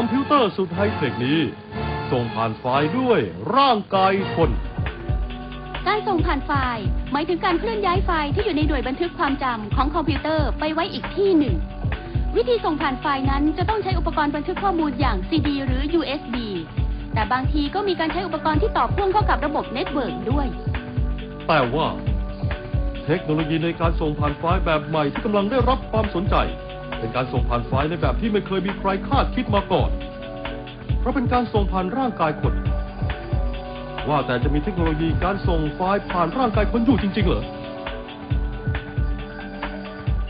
คอมพิวเตอร์สุดไฮเทคนี้ ส่งผ่านไฟล์ด้วยร่างกายคน การส่งผ่านไฟล์ หมายถึงการเคลื่อนย้ายไฟล์ที่อยู่ในหน่วยบันทึกความจำของคอมพิวเตอร์ไปไว้อีกที่หนึ่ง วิธีส่งผ่านไฟล์นั้นจะต้องใช้อุปกรณ์บันทึกข้อมูลอย่าง CD หรือ USB แต่บางทีก็มีการใช้อุปกรณ์ที่ต่อพ่วงเข้ากับระบบเน็ตเวิร์กด้วย แต่ว่า เทคโนโลยีในการส่งผ่านไฟล์แบบใหม่ที่กำลังได้รับความสนใจ เป็นการส่งผ่านไฟล์ในแบบที่ไม่เคยมีใครคาดคิดมาก่อน เพราะเป็นการส่งผ่านร่างกายคน ว่าแต่จะมีเทคโนโลยีการส่งไฟล์ผ่านร่างกายคนอยู่จริง ๆ เหรอ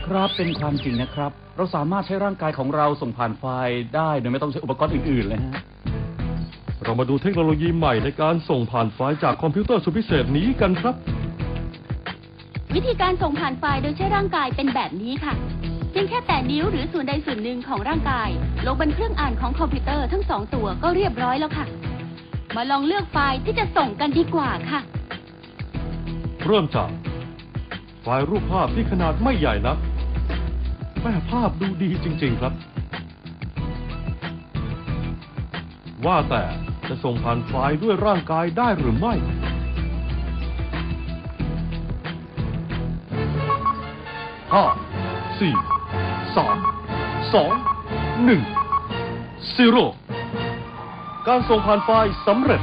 ครับเป็นความจริงนะครับ เราสามารถใช้ร่างกายของเราส่งผ่านไฟล์ได้โดยไม่ต้องใช้อุปกรณ์อื่นๆเลยฮะ เรามาดูเทคโนโลยีใหม่ในการส่งผ่านไฟล์จากคอมพิวเตอร์สุดพิเศษนี้กันครับ วิธีการส่งผ่านไฟล์โดยใช้ร่างกายเป็นแบบนี้ค่ะ เพียงแค่แตะนิ้วหรือส่วนใดส่วนหนึ่งของร่างกาย ลงบนเครื่องอ่านของคอมพิวเตอร์ทั้งสองตัวก็เรียบร้อยแล้วค่ะ มาลองเลือกไฟล์ที่จะส่งกันดีกว่าค่ะ เริ่มจากไฟล์รูปภาพที่ขนาดไม่ใหญ่นักแม่ภาพดูดีจริง ๆครับ ว่าแต่จะส่งผ่านไฟล์ด้วยร่างกายได้หรือไม่ ห้าสี่ สามสองหนึ่งซีโร่การส่งผ่านไฟล์สำเร็จ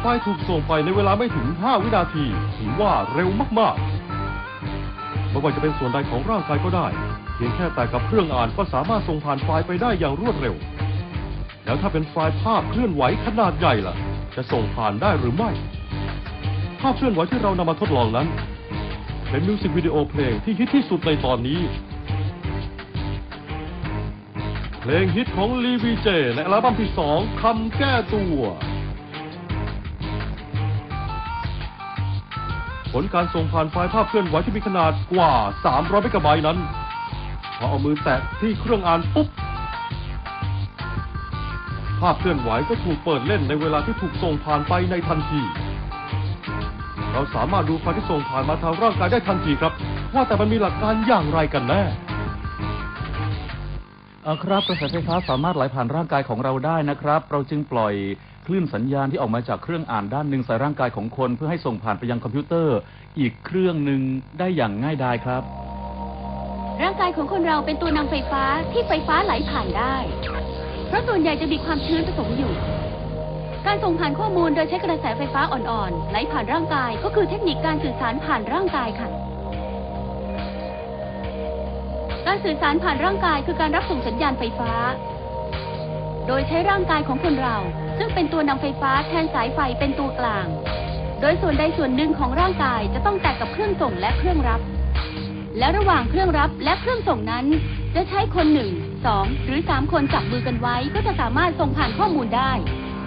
ไฟล์ถูกส่งไปในเวลาไม่ถึง 5 วินาที ถือว่าเร็วมากๆ ไม่ว่าจะเป็นส่วนใดของร่างกายก็ได้ เพียงแค่แต่กับเครื่องอ่านก็สามารถส่งผ่านไฟล์ไปได้อย่างรวดเร็ว แล้วถ้าเป็นไฟล์ภาพเคลื่อนไหวขนาดใหญ่ล่ะ จะส่งผ่านได้หรือไม่ ภาพเคลื่อนไหวที่เรานำมาทดลองนั้น เป็นมิวสิกวิดีโอเพลงที่ฮิตที่สุดในตอนนี้ เพลงฮิตของลีวีเจในอัลบั้มที่สองคำแก้ตัว ผลการส่งผ่านไฟล์ภาพเคลื่อนไหวที่มีขนาดกว่า 300เมกะไบต์นั้น พอเอามือแตะที่เครื่องอ่านปุ๊บ ภาพเคลื่อนไหวก็ถูกเปิดเล่นในเวลาที่ถูกส่งผ่านไปในทันที เราสามารถดูไฟล์ที่ส่งผ่านมาทางร่างกายได้ทันทีครับ ว่าแต่มันมีหลักการอย่างไรกันแน่ เอาครับกระแสไฟฟ้าสามารถไหลผ่านร่างกายของเราได้นะครับ เราจึงปล่อยคลื่นสัญญาณที่ออกมาจากเครื่องอ่านด้านหนึ่งใส่ร่างกายของคนเพื่อให้ส่งผ่านไปยังคอมพิวเตอร์ อีกเครื่องหนึ่งได้อย่างง่ายดายครับ ร่างกายของคนเราเป็นตัวนำไฟฟ้าที่ไฟฟ้าไหลผ่านได้ เพราะส่วนใหญ่จะมีความชื้นผสมอยู่ การส่งผ่านข้อมูลโดยใช้กระแสไฟฟ้าอ่อนๆไหลผ่านร่างกายก็คือเทคนิคการสื่อสารผ่านร่างกายค่ะ การสื่อสารผ่านร่างกายคือการรับส่งสัญญาณไฟฟ้า โดยใช้ร่างกายของคนเรา ซึ่งเป็นตัวนำไฟฟ้าแทนสายไฟเป็นตัวกลาง โดยส่วนใดส่วนหนึ่งของร่างกายจะต้องแตกกับเครื่องส่งและเครื่องรับ และระหว่างเครื่องรับและเครื่องส่งนั้น จะใช้คนหนึ่งสองหรือสามคนจับมือกันไว้ก็จะสามารถส่งผ่านข้อมูลได้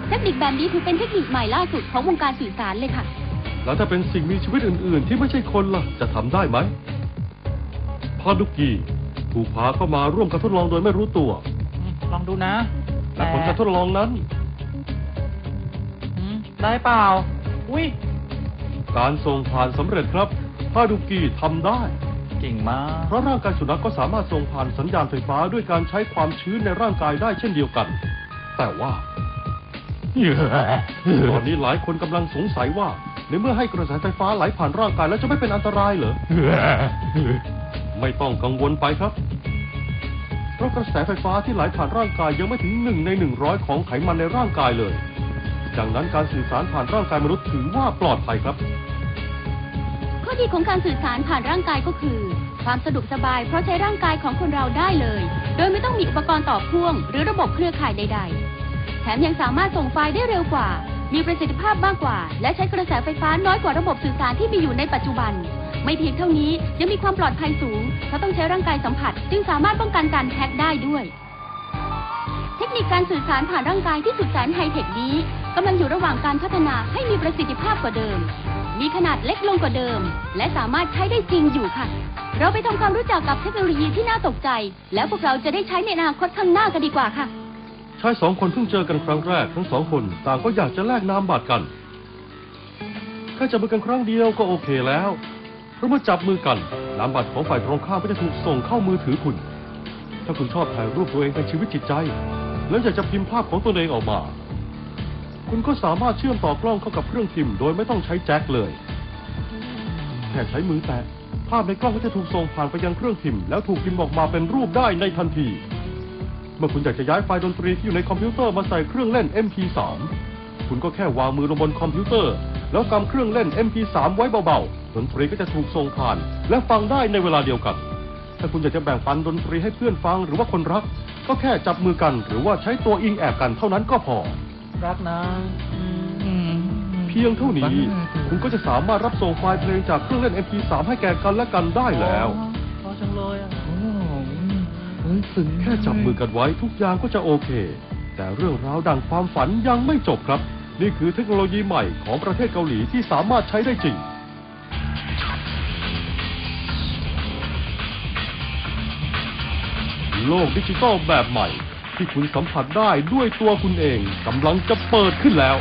เทคนิคแบบนี้ถือเป็นเทคนิคใหม่ล่าสุดของวงการสื่อสารเลยค่ะ แล้วถ้าเป็นสิ่งมีชีวิตอื่น ๆ ที่ไม่ใช่คนล่ะ จะทำได้ไหมพาดุกี ถูกพาเข้ามาร่วมการทดลองโดยไม่รู้ตัวลองดูนะและผลการทดลองนั้น อืมได้เปล่า อุ้ยการส่งผ่านสำเร็จครับพาดุกีทำได้ เก่งมาก เพราะร่างกายสุนัขก็สามารถส่งผ่านสัญญาณไฟฟ้าด้วยการใช้ความชื้นในร่างกายได้เช่นเดียวกัน แต่ว่า ตอนนี้หลายคนกำลังสงสัยว่า ในเมื่อให้กระแสไฟฟ้าไหลผ่านร่างกายแล้วจะไม่เป็นอันตรายเหรอ ไม่ต้องกังวลไปครับ เพราะกระแสไฟฟ้าที่ไหลผ่านร่างกายยังไม่ถึงหนึ่งในหนึ่งร้อยของไขมันในร่างกายเลย ดังนั้นการสื่อสารผ่านร่างกายมนุษย์ถือว่าปลอดภัยครับ ข้อดีของการสื่อสารผ่านร่างกายก็คือ ความสะดวกสบายเพราะใช้ร่างกายของคนเราได้เลย โดยไม่ต้องมีอุปกรณ์ต่อพ่วง หรือระบบเครือข่ายใด ๆ แถมยังสามารถส่งไฟล์ได้เร็วกว่า มีประสิทธิภาพมากกว่า และใช้กระแสไฟฟ้าน้อยกว่าระบบสื่อสารที่มีอยู่ในปัจจุบัน ไม่เพียงเท่านี้ยังมีความปลอดภัยสูงเพราะต้องใช้ร่างกายสัมผัส จึงสามารถป้องกันการแฮ็กได้ด้วย เทคนิคการสื่อสารผ่านร่างกายที่สุดแสนไฮเทคนี้กำลังอยู่ระหว่างการพัฒนาให้มีประสิทธิภาพกว่าเดิม มีขนาดเล็กลงกว่าเดิม และสามารถใช้ได้จริงอยู่ค่ะ เราไปทำความรู้จักกับเทคโนโลยีที่น่าตกใจ แล้วพวกเราจะได้ใช้ในอนาคตข้างหน้ากันดีกว่าค่ะชายสองคนเพิ่งเจอกันครั้งแรก ทั้งสองคนต่างก็อยากจะแลกนามบัตรกันแค่จับมือกันครั้งเดียวก็โอเคแล้ว เรามื่อจับมือกันนามบัตรของฝ่ายตรงข้ามก็จะถูกส่งเข้ามือถือคุณ ถ้าคุณชอบถ่ายรูปตัวเองในชีวิตจิตใจ แล้วอยากจะพิมพ์ภาพของตัวเองออกมา คุณก็สามารถเชื่อมต่อกล้องเข้ากับเครื่องพิมพ์ โดยไม่ต้องใช้แจ็คเลยแค่ใช้มือแตะภาพในกล้องก็จะถูกส่งผ่านไปยังเครื่องพิมพ์ แล้วถูกพิมพ์ออกมาเป็นรูปได้ในทันที เมื่อคุณอยากจะย้ายไฟล์ดนตรีที่อยู่ในคอมพิวเตอร์มาใส่เครื่องเล่น MP3 คุณก็แค่วางมือลงบนคอมพิวเตอร์ แล้วกำเครื่องเล่น MP3 ไว้เบาๆ ดนตรีก็จะถูกส่งผ่าน และฟังได้ในเวลาเดียวกัน ถ้าคุณอยากจะแบ่งปันดนตรีให้เพื่อนฟังหรือว่าคนรัก ก็แค่จับมือกัน หรือว่าใช้ตัวอิงแอบกันเท่านั้นก็พอ รักนะอืมเพียงเท่านี้ คุณก็จะสามารถรับส่งไฟล์เพลงจากเครื่องเล่น MP3 ให้แก่กันและกันได้แล้วพอจังเลยอะโอ้เฮ้ยซึ้งแค่จับมือกันไว้ทุกอย่างก็จะโอเค แต่เรื่องราวดังความฝันยังไม่จบครับ นี่คือเทคโนโลยีใหม่ของประเทศเกาหลีที่สามารถใช้ได้จริง โลกดิจิตอลแบบใหม่ที่คุณสัมผัสได้ด้วยตัวคุณเองกำลังจะเปิดขึ้นแล้ว